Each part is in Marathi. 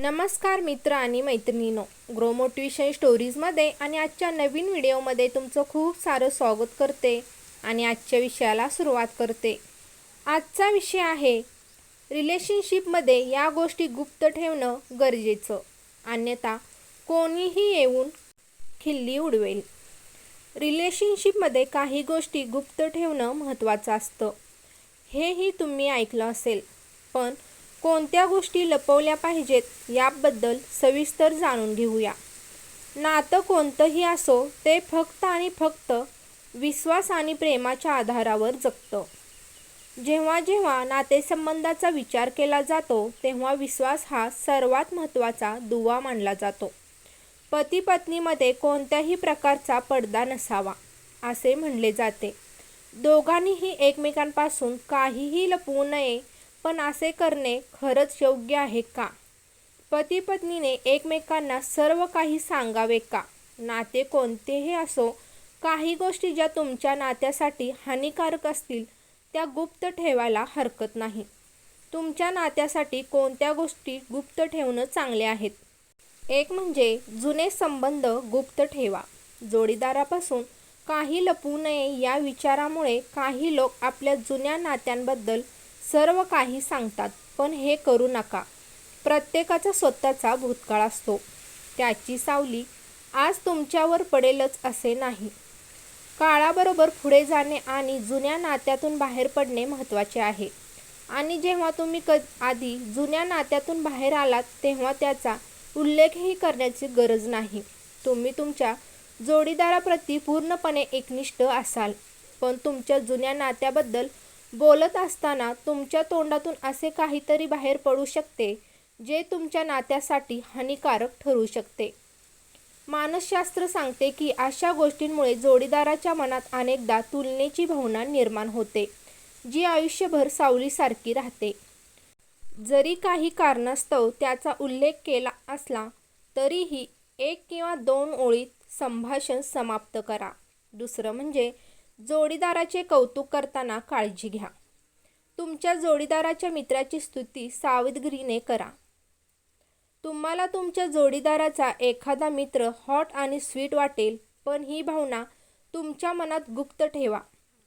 नमस्कार मित्र आणि मैत्रिणीनो ग्रो मोटिवेशन स्टोरीजमध्ये आणि आजच्या नवीन व्हिडिओमध्ये तुमचं खूप सारं स्वागत करते आणि आजच्या विषयाला सुरुवात करते. आजचा विषय आहे रिलेशनशिपमध्ये या गोष्टी गुप्त ठेवणं गरजेचं. अन्यथा कोणीही येऊन खिल्ली उडवेल. रिलेशनशिपमध्ये काही गोष्टी गुप्त ठेवणं महत्त्वाचं असतं. हेही तुम्ही ऐकलं असेल पण कोणत्या गोष्टी लपवल्या पाहिजेत याबद्दल सविस्तर जाणून घेऊया. नातं कोणतंही असो ते फक्त आणि फक्त विश्वास आणि प्रेमाच्या आधारावर जगतं. जेव्हा जेव्हा नातेसंबंधाचा विचार केला जातो तेव्हा विश्वास हा सर्वात महत्त्वाचा दुवा मानला जातो. पती पत्नीमध्ये कोणत्याही प्रकारचा पडदा नसावा असे म्हणले जाते. दोघांनीही एकमेकांपासून काहीही लपवू नये पण असे करणे खरंच योग्य आहे का? पती पत्नीने एकमेकांना सर्व काही सांगावे का? नाते कोणतेही असो काही गोष्टी ज्या तुमच्या नात्यासाठी हानिकारक असतील त्या गुप्त ठेवायला हरकत नाही. तुमच्या नात्यासाठी कोणत्या गोष्टी गुप्त ठेवणं चांगले आहेत? एक म्हणजे जुने संबंध गुप्त ठेवा. जोडीदारापासून काही लपवू नये या विचारामुळे काही लोक आपल्या जुन्या नात्यांबद्दल सर्व काही सांगतात पण हे करू नका. प्रत्येकाचा स्वतःचा भूतकाळ असतो. त्याची सावली आज तुमच्यावर पडेलच असे नाही. काळाबरोबर पुढे जाणे आणि जुन्या नात्यातून बाहेर पडणे महत्त्वाचे आहे. आणि जेव्हा तुम्ही क आधी जुन्या नात्यातून बाहेर आलात तेव्हा त्याचा उल्लेखही करण्याची गरज नाही. तुम्ही तुमच्या जोडीदाराप्रती पूर्णपणे एकनिष्ठ असाल. पण तुमच्या जुन्या नात्याबद्दल बोलत असताना तुमच्या तोंडातून असे काहीतरी बाहेर पडू शकते जे तुमच्या नात्यासाठी हानिकारक ठरू शकते. मानसशास्त्र सांगते की अशा गोष्टींमुळे जोडीदाराच्या मनात अनेकदा तुलनेची भावना निर्माण होते जी आयुष्यभर सावलीसारखी राहते. जरी काही कारणास्तव त्याचा उल्लेख केला असला तरीही एक किंवा दोन ओळीत संभाषण समाप्त करा. दुसरं म्हणजे जोडीदाराचे कौतुक करताना काळजी घ्या. तुमच्या जोडीदाराच्या मित्राची स्तुती सावधगिरीने करा. तुम्हाला तुमच्या जोडीदाराचा एखादा मित्र हॉट आणि स्वीट वाटेल पण ही भावना तुमच्या मनात गुप्त ठेवा.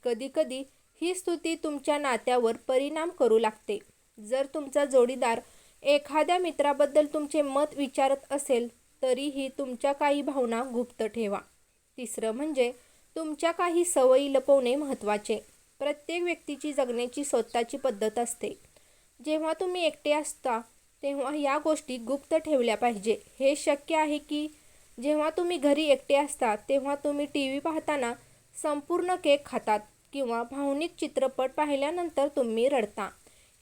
कधीकधी ही स्तुती तुमच्या नात्यावर परिणाम करू लागते. जर तुमचा जोडीदार एखाद्या मित्राबद्दल तुमचे मत विचारत असेल तरीही तुमच्या काही भावना गुप्त ठेवा. तिसरं म्हणजे तुमच्या काही सवयी लपवणे महत्त्वाचे. प्रत्येक व्यक्तीची जगण्याची स्वतःची पद्धत असते. जेव्हा तुम्ही एकटे असता तेव्हा या गोष्टी गुप्त ठेवल्या पाहिजे. हे शक्य आहे की जेव्हा तुम्ही घरी एकटे असता तेव्हा तुम्ही टी व्ही पाहताना संपूर्ण केक खातात किंवा भावनिक चित्रपट पाहिल्यानंतर तुम्ही रडता.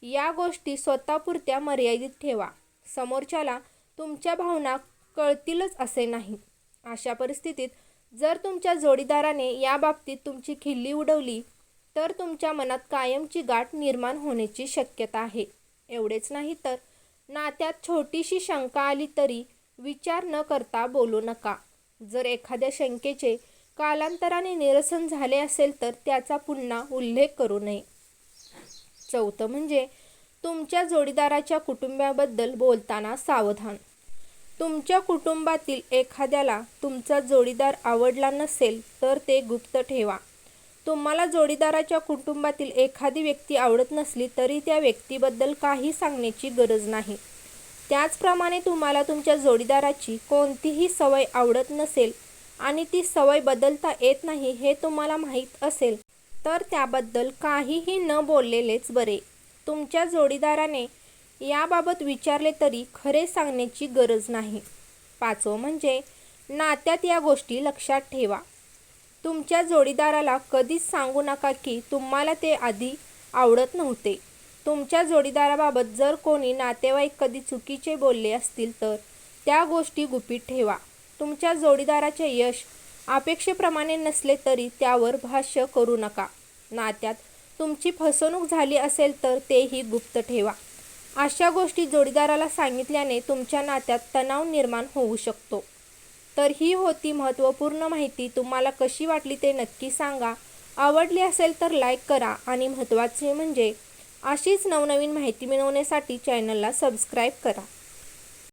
या गोष्टी स्वतःपुरत्या मर्यादित ठेवा. समोरच्याला तुमच्या भावना कळतीलच असे नाही. अशा परिस्थितीत जर तुमच्या जोडीदाराने या बाबतीत तुमची खिल्ली उडवली तर तुमच्या मनात कायमची गाठ निर्माण होण्याची शक्यता आहे. एवढेच नाही तर नात्यात छोटीशी शंका आली तरी विचार न करता बोलू नका. जर एखाद्या शंकेचे कालांतराने निरसन झाले असेल तर त्याचा पुन्हा उल्लेख करू नये. चौथं म्हणजे तुमच्या जोडीदाराच्या कुटुंबाबद्दल बोलताना सावधान. तुमच्या कुटुंबातील एखाद्याला तुमचा जोडीदार आवडला नसेल तर ते गुप्त ठेवा. तुम्हाला जोडीदाराच्या कुटुंबातील एखादी व्यक्ती आवडत नसली तरी त्या व्यक्तीबद्दल काही सांगण्याची गरज नाही. त्याचप्रमाणे तुम्हाला तुमच्या जोडीदाराची कोणतीही सवय आवडत नसेल आणि ती सवय बदलता येत नाही हे तुम्हाला माहीत असेल तर त्याबद्दल काहीही न बोललेलेच बरे. तुमच्या जोडीदाराने याबाबत विचारले तरी खरे सांगण्याची गरज नाही. पाचवं म्हणजे नात्यात या गोष्टी लक्षात ठेवा. तुमच्या जोडीदाराला कधीच सांगू नका की तुम्हाला ते आधी आवडत नव्हते. तुमच्या जोडीदाराबाबत जर कोणी नातेवाईक कधी चुकीचे बोलले असतील तर त्या गोष्टी गुपित ठेवा. तुमच्या जोडीदाराचे यश अपेक्षेप्रमाणे नसले तरी त्यावर भाष्य करू नका. नात्यात तुमची फसवणूक झाली असेल तर तेही गुप्त ठेवा. अशा गोष्टी जोडीदाराला सांगितल्याने तुमच्या नात्यात तणाव निर्माण होऊ शकतो. तर ही होती महत्त्वपूर्ण माहिती. तुम्हाला कशी वाटली ते नक्की सांगा. आवडली असेल तर लाईक करा आणि महत्त्वाचे म्हणजे अशीच नवनवीन माहिती मिळवण्यासाठी चॅनलला सबस्क्राईब करा.